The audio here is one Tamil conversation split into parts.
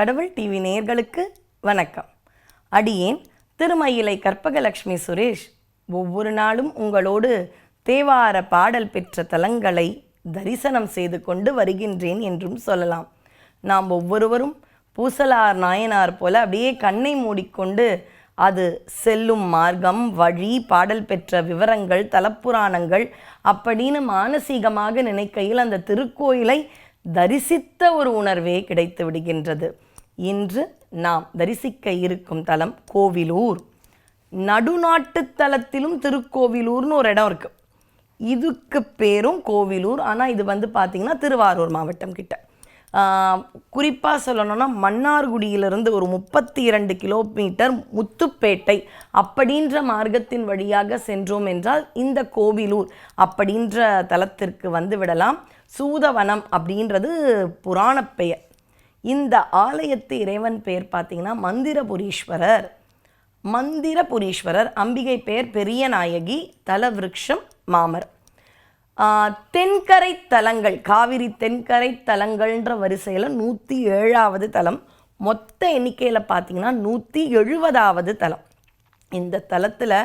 கடவுள் டிவி நேயர்களுக்கு வணக்கம். அடியேன் திருமயிலை கற்பகலட்சுமி சுரேஷ். ஒவ்வொரு நாளும் உங்களோடு தேவார பாடல் பெற்ற தலங்களை தரிசனம் செய்து கொண்டு வருகின்றேன் என்றும் சொல்லலாம். நாம் ஒவ்வொருவரும் பூசலார் நாயனார் போல அப்படியே கண்ணை மூடிக்கொண்டு அது செல்லும் மார்க்கம் வழி பாடல் பெற்ற விவரங்கள் தலப்புராணங்கள் அப்படின்னு மானசீகமாக நினைக்கையில் அந்த திருக்கோயிலை தரிசித்த ஒரு உணர்வே கிடைத்து விடுகின்றது. இன்று நாம் தரிசிக்க இருக்கும் தலம் கோவிலூர். நடுநாட்டு தலத்திலும் திருக்கோவிலூர்னு ஒரு இடம் இருக்குது இதுக்கு பேரும் கோவிலூர். ஆனால் இது வந்து பார்த்திங்கன்னா திருவாரூர் மாவட்டம் கிட்ட. குறிப்பாக சொல்லணும்னா மன்னார்குடியிலிருந்து ஒரு முப்பத்தி இரண்டு கிலோமீட்டர் முத்துப்பேட்டை அப்படின்ற மார்க்கத்தின் வழியாக சென்றோம் என்றால் இந்த கோவிலூர் அப்படின்ற தலத்திற்கு வந்து விடலாம். சூதவனம் அப்படின்றது புராண பெயர். இந்த ஆலயத்து இறைவன் பெயர் பார்த்தீங்கன்னா மந்திரபுரீஸ்வரர். மந்திரபுரீஸ்வரர் அம்பிகை பெயர் பெரிய நாயகி தலவிருக்ஷம் மாமர். தென்கரை தலங்கள் காவிரி தென்கரை தலங்கள்ன்ற வரிசையில் நூற்றி ஏழாவது தலம் மொத்த எண்ணிக்கையில் பார்த்தீங்கன்னா நூற்றி எழுபதாவது தலம். இந்த தலத்தில்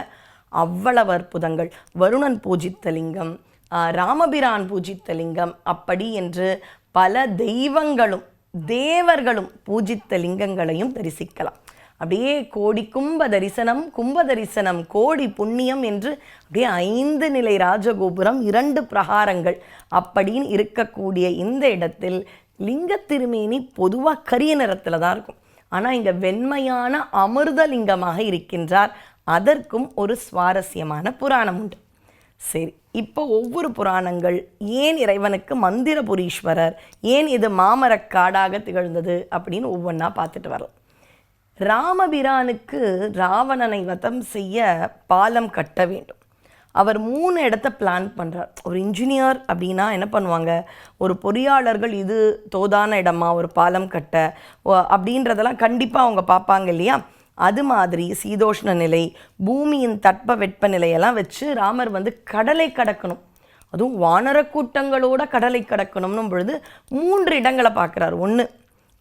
அவ்வளவு அற்புதங்கள். வருணன் பூஜித்த லிங்கம் ராமபிரான் பூஜித்த லிங்கம் அப்படி என்று பல தெய்வங்களும் தேவர்களும் பூஜித்த லிங்கங்களையும் தரிசிக்கலாம். அப்படியே கோடி கும்ப தரிசனம் கும்ப தரிசனம் கோடி புண்ணியம் என்று அப்படியே ஐந்து நிலை ராஜகோபுரம் இரண்டு பிரகாரங்கள் அப்படின்னு இருக்கக்கூடிய இந்த இடத்தில் லிங்க திருமேனி பொதுவாக கரிய நிறத்தில் தான் இருக்கும். ஆனால் இங்கே வெண்மையான அமிர்த லிங்கமாக இருக்கின்றார். அதற்கும் ஒரு சுவாரஸ்யமான புராணம் உண்டு. சரி இப்போ ஒவ்வொரு புராணங்கள் ஏன் இறைவனுக்கு மந்திரபுரீஸ்வரர் ஏன் இது மாமரக்காடாக திகழ்ந்தது அப்படின்னு ஒவ்வொன்றா பார்த்துட்டு வரலாம். ராமபிரானுக்கு ராவணனை வதம் செய்ய பாலம் கட்ட வேண்டும். அவர் மூணு இடத்த பிளான் பண்ணுறார் ஒரு இன்ஜினியர் அப்படின்னா என்ன பண்ணுவாங்க? ஒரு பொறியாளர்கள் இது தோதான இடமா ஒரு பாலம் கட்ட ஓ- அப்படின்றதெல்லாம் கண்டிப்பாக அவங்க பார்ப்பாங்க இல்லையா? அது மாதிரி சீதோஷ்ண நிலை பூமியின் தட்ப வெட்ப நிலையெல்லாம் வச்சு ராமர் வந்து கடலை கடக்கணும். அதுவும் வானர கூட்டங்களோட கடலை கடக்கணும்னும் பொழுது மூன்று இடங்களை பார்க்குறாரு. ஒன்று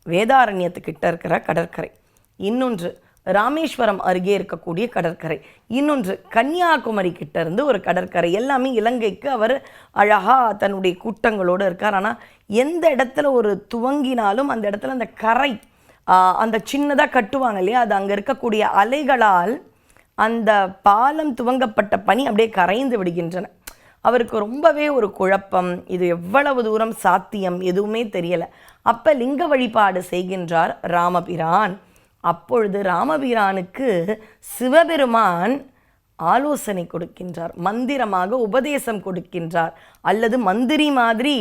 வேதாரண்யத்துக்கிட்ட இருக்கிற கடற்கரை. இன்னொன்று ராமேஸ்வரம் அருகே இருக்கக்கூடிய கடற்கரை. இன்னொன்று கன்னியாகுமரி கிட்ட இருந்து ஒரு கடற்கரை. எல்லாமே இலங்கைக்கு அவர் அழகாக தன்னுடைய கூட்டங்களோடு இருக்கார். ஆனால் எந்த இடத்துல ஒரு துவங்கினாலும் அந்த இடத்துல அந்த கரை அந்த சின்னதாக கட்டுவாங்க இல்லையா? அது அங்கே இருக்கக்கூடிய அலைகளால் அந்த பாலம் துவங்கப்பட்ட பனி அப்படியே கரைந்து விடுகின்றன. அவருக்கு ரொம்பவே ஒரு குழப்பம். இது எவ்வளவு தூரம் சாத்தியம்? எதுவுமே தெரியலை. அப்போ லிங்க வழிபாடு செய்கின்றார் ராமபிரான். அப்பொழுது ராமபிரானுக்கு சிவபெருமான் ஆலோசனை கொடுக்கின்றார் மந்திரமாக உபதேசம் கொடுக்கின்றார் அல்லது மந்திரி மாதிரி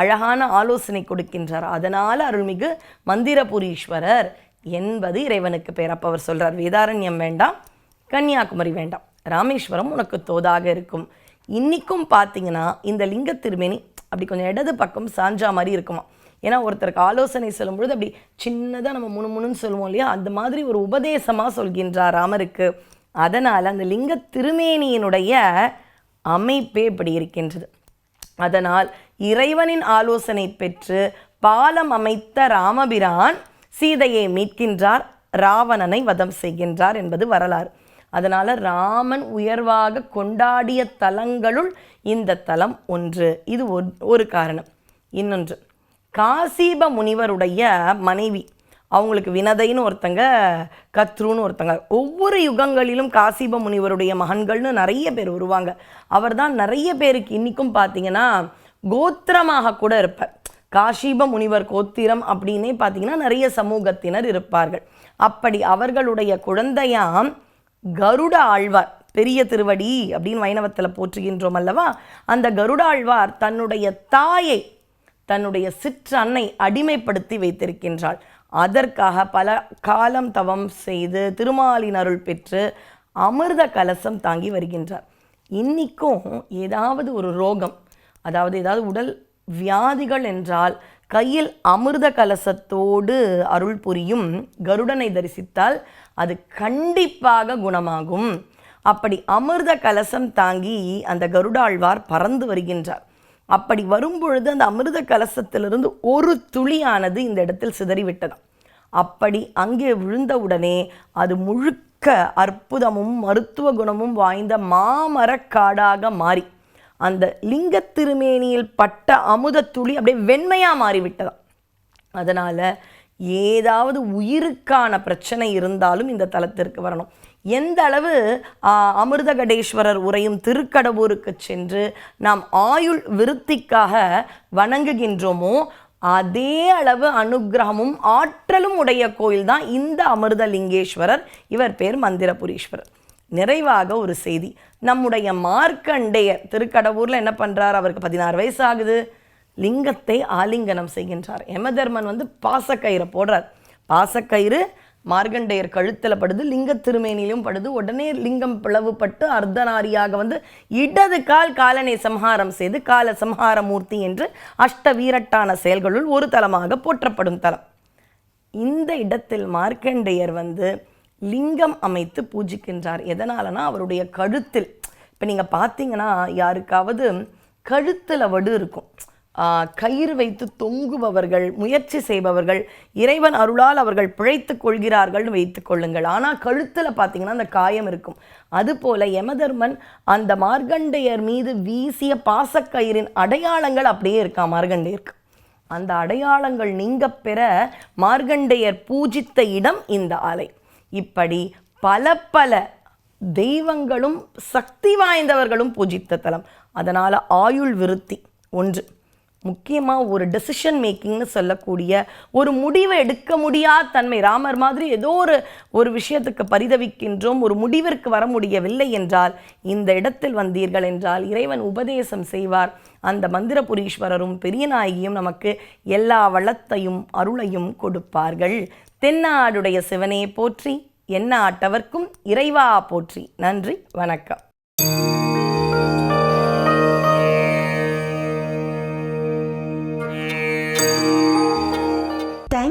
அழகான ஆலோசனை கொடுக்கின்றார். அதனால் அருள்மிகு மந்திரபுரீஸ்வரர் என்பது இறைவனுக்கு பேர். அப்ப அவர் வேதாரண்யம் வேண்டாம் கன்னியாகுமரி வேண்டாம். ராமேஸ்வரம் உனக்கு தோதாக இருக்கும். இன்றைக்கும் பார்த்தீங்கன்னா இந்த லிங்க திருமேனி அப்படி கொஞ்சம் இடது பக்கம் சாஞ்சா மாதிரி இருக்குமா ஏன்னா ஒருத்தருக்கு ஆலோசனை சொல்லும்பொழுது அப்படி சின்னதாக நம்ம முணுமுணுன்னு சொல்லுவோம் இல்லையா? அந்த மாதிரி ஒரு உபதேசமாக சொல்கின்றார் ராமருக்கு. அதனால் அந்த லிங்க திருமேனியினுடைய அமைப்பே இப்படி இருக்கின்றது. அதனால் இறைவனின் ஆலோசனை பெற்று பாலம் அமைத்த ராமபிரான் சீதையை மீட்கின்றார் ராவணனை வதம் செய்கின்றார் என்பது வரலாறு. அதனால் ராமன் உயர்வாக கொண்டாடிய தலங்களுள் இந்த தலம் ஒன்று. இது ஒரு காரணம். இன்னொன்று காசீப முனிவருடைய மனைவி. அவங்களுக்கு வினதைன்னு ஒருத்தங்க கத்ருன்னு ஒருத்தங்க. ஒவ்வொரு யுகங்களிலும் காசிப முனிவருடைய மகன்கள்னு நிறைய பேர் வருவாங்க அவர் தான் நிறைய பேருக்கு இன்றைக்கும் பார்த்தீங்கன்னா கோத்திரமாக கூட இருப்பார். காஷீப முனிவர் கோத்திரம் அப்படின்னே பார்த்தீங்கன்னா நிறைய சமூகத்தினர் இருப்பார்கள். அப்படி அவர்களுடைய குழந்தையாம் கருட ஆழ்வார் பெரிய திருவடி அப்படின்னு வைணவத்தில் போற்றுகின்றோம் அல்லவா? அந்த கருட ஆழ்வார் தன்னுடைய தாயை தன்னுடைய சிற்றன்னை அடிமைப்படுத்தி வைத்திருக்கின்றாள். அதற்காக பல காலம் தவம் செய்து திருமாலின் அருள் பெற்று அமிர்த கலசம் தாங்கி வருகின்றார். இன்னிக்கும் ஏதாவது ஒரு ரோகம் அதாவது ஏதாவது உடல் வியாதிகள் என்றால் கையில் அமிர்த கலசத்தோடு அருள் புரியும் கருடனை தரிசித்தால் அது கண்டிப்பாக குணமாகும். அப்படி அமிர்த கலசம் தாங்கி அந்த கருடாழ்வார் பறந்து வருகின்றார். அப்படி வரும்பொழுது அந்த அமிர்த கலசத்திலிருந்து ஒரு துளியானது இந்த இடத்தில் சிதறிவிட்டதாம் அப்படி அங்கே விழுந்தவுடனே அது முழுக்க அற்புதமும் மருத்துவ குணமும் வாய்ந்த மாமரக்காடாக மாறி அந்த லிங்க திருமேனியில் பட்ட அமுத துளி அப்படியே வெண்மையாக மாறிவிட்டதாம் அதனால் ஏதாவது உயிருக்கான பிரச்சனை இருந்தாலும் இந்த தலத்திற்கு வரணும். எந்த அளவு அமிர்தகடேஸ்வரர் உரையும் திருக்கடவூருக்கு சென்று நாம் ஆயுள் விருத்திக்காக வணங்குகின்றோமோ அதே அளவு அனுக்கிரகமும் ஆற்றலும் உடைய கோயில் தான் இந்த அமிர்தலிங்கேஸ்வரர். இவர் பேர் மந்திரபுரீஸ்வரர். நிறைவாக ஒரு செய்தி நம்முடைய மார்க்கண்டேயர் திருக்கடவூரில் என்ன பண்ணுறார் அவருக்கு பதினாறு வயசு ஆகுது. லிங்கத்தை ஆலிங்கனம் செய்கின்றார். யமதர்மன் வந்து பாசக்கயிறை போடுறார். பாசக்கயிறு மார்க்கண்டேயர் கழுத்தில் படுது லிங்க திருமேனிலும் படுது. உடனே லிங்கம் பிளவுபட்டு அர்த்தநாரியாக வந்து இடது கால் காலனை சம்ஹாரம் செய்து கால சம்ஹார மூர்த்தி என்று அஷ்ட வீரட்டான செயல்களுள் ஒரு தலமாக போற்றப்படும் தலம். இந்த இடத்தில் மார்க்கண்டேயர் வந்து லிங்கம் அமைத்து பூஜிக்கின்றார். எதனாலனா அவருடைய கழுத்தில். இப்போ நீங்கள் பார்த்தீங்கன்னா யாருக்காவது கழுத்தில் வடு இருக்கும். கயிறு வைத்து தொங்குபவர்கள் முயற்சி செய்பவர்கள் இறைவன் அருளால் அவர்கள் பிழைத்து கொள்கிறார்கள்னு வைத்துக் கொள்ளுங்கள். ஆனால் கழுத்தில் பார்த்தீங்கன்னா அந்த காயம் இருக்கும். அதுபோல யமதர்மன் அந்த மார்கண்டேயர் மீது வீசிய பாசக்கயிறின் அடையாளங்கள் அப்படியே இருக்கா மார்க்கண்டேயருக்கு அந்த அடையாளங்கள் நீங்க பெற மார்கண்டேயர் பூஜித்த இடம் இந்த ஆலை. இப்படி பல பல தெய்வங்களும் சக்தி வாய்ந்தவர்களும் பூஜித்த தலம். அதனால் ஆயுள் விருத்தி ஒன்று. முக்கியமாக ஒரு டெசிஷன் மேக்கிங்னு சொல்லக்கூடிய ஒரு முடிவை எடுக்க முடியாத தன்மை. ராமர் மாதிரி ஏதோ ஒரு ஒரு விஷயத்துக்கு பரிதவிக்கின்றோம் ஒரு முடிவிற்கு வர முடியவில்லை என்றால் இந்த இடத்தில் வந்தீர்கள் என்றால் இறைவன் உபதேசம் செய்வார். அந்த மந்திரபுரீஸ்வரரும் பெரியநாயகியும் நமக்கு எல்லா வளத்தையும் அருளையும் கொடுப்பார்கள். தென்னாடுடைய சிவனே போற்றி என்ன ஆட்டவர்க்கும் இறைவா போற்றி. நன்றி வணக்கம்.